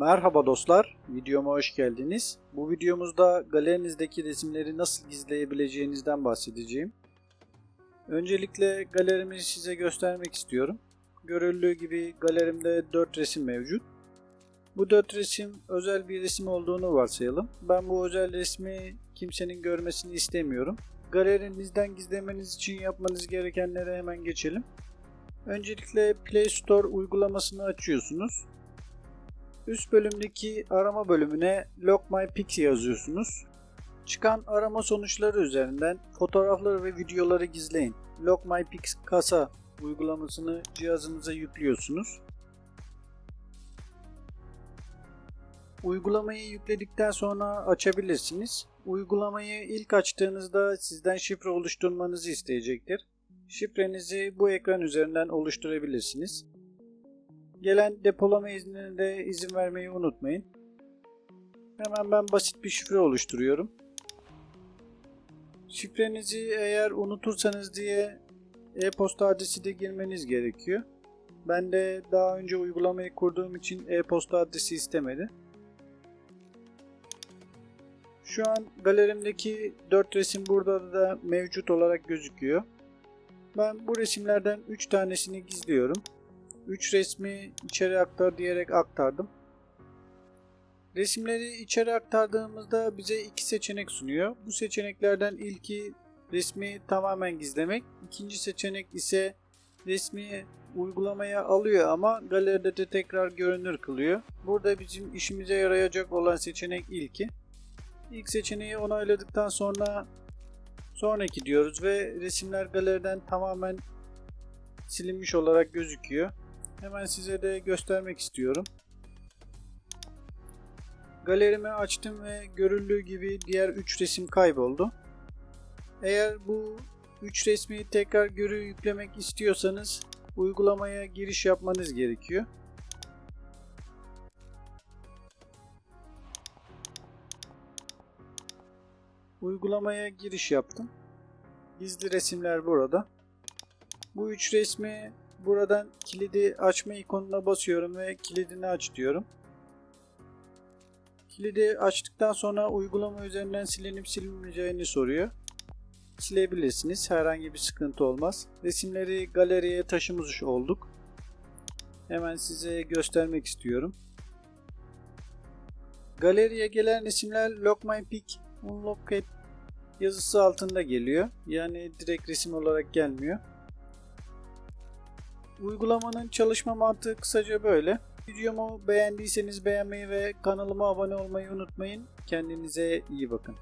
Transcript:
Merhaba dostlar, videoma hoş geldiniz. Bu videomuzda galerinizdeki resimleri nasıl gizleyebileceğinizden bahsedeceğim. Öncelikle galerimi size göstermek istiyorum. Görüldüğü gibi galerimde 4 resim mevcut. Bu 4 resim özel bir resim olduğunu varsayalım. Ben bu özel resmi kimsenin görmesini istemiyorum. Galerinizden gizlemeniz için yapmanız gerekenlere hemen geçelim. Öncelikle Play Store uygulamasını açıyorsunuz. Üst bölümdeki arama bölümüne Lock yazıyorsunuz. Çıkan arama sonuçları üzerinden fotoğrafları ve videoları gizleyin. Lock kasa uygulamasını cihazınıza yüklüyorsunuz. Uygulamayı yükledikten sonra açabilirsiniz. Uygulamayı ilk açtığınızda sizden şifre oluşturmanızı isteyecektir. Şifrenizi bu ekran üzerinden oluşturabilirsiniz. Gelen depolama iznine de izin vermeyi unutmayın. Hemen ben basit bir şifre oluşturuyorum. Şifrenizi eğer unutursanız diye e-posta adresi de girmeniz gerekiyor. Ben de daha önce uygulamayı kurduğum için e-posta adresi istemedi. Şu an galerimdeki 4 resim burada da mevcut olarak gözüküyor. Ben bu resimlerden 3 tanesini gizliyorum. 3 resmi içeri aktar diyerek aktardım. Resimleri içeri aktardığımızda bize iki seçenek sunuyor. Bu seçeneklerden ilki resmi tamamen gizlemek. İkinci seçenek ise resmi uygulamaya alıyor ama galeride de tekrar görünür kılıyor. Burada bizim işimize yarayacak olan seçenek ilki. İlk seçeneği onayladıktan sonra sonraki diyoruz ve resimler galeriden tamamen silinmiş olarak gözüküyor. Hemen size de göstermek istiyorum. Galerimi açtım ve görüldüğü gibi diğer 3 resim kayboldu. Eğer bu 3 resmi tekrar görü yüklemek istiyorsanız uygulamaya giriş yapmanız gerekiyor. Uygulamaya giriş yaptım. Gizli resimler burada. Bu üç resmi buradan kilidi açma ikonuna basıyorum ve kilidini aç diyorum. Kilidi açtıktan sonra uygulama üzerinden silinip silinmeyeceğini soruyor. Silebilirsiniz. Herhangi bir sıkıntı olmaz. Resimleri galeriye taşımış olduk. Hemen size göstermek istiyorum. Galeriye gelen resimler Lock My Pic, Unlocked yazısı altında geliyor. Yani direkt resim olarak gelmiyor. Uygulamanın çalışma mantığı kısaca böyle. Videomu beğendiyseniz beğenmeyi ve kanalıma abone olmayı unutmayın. Kendinize iyi bakın.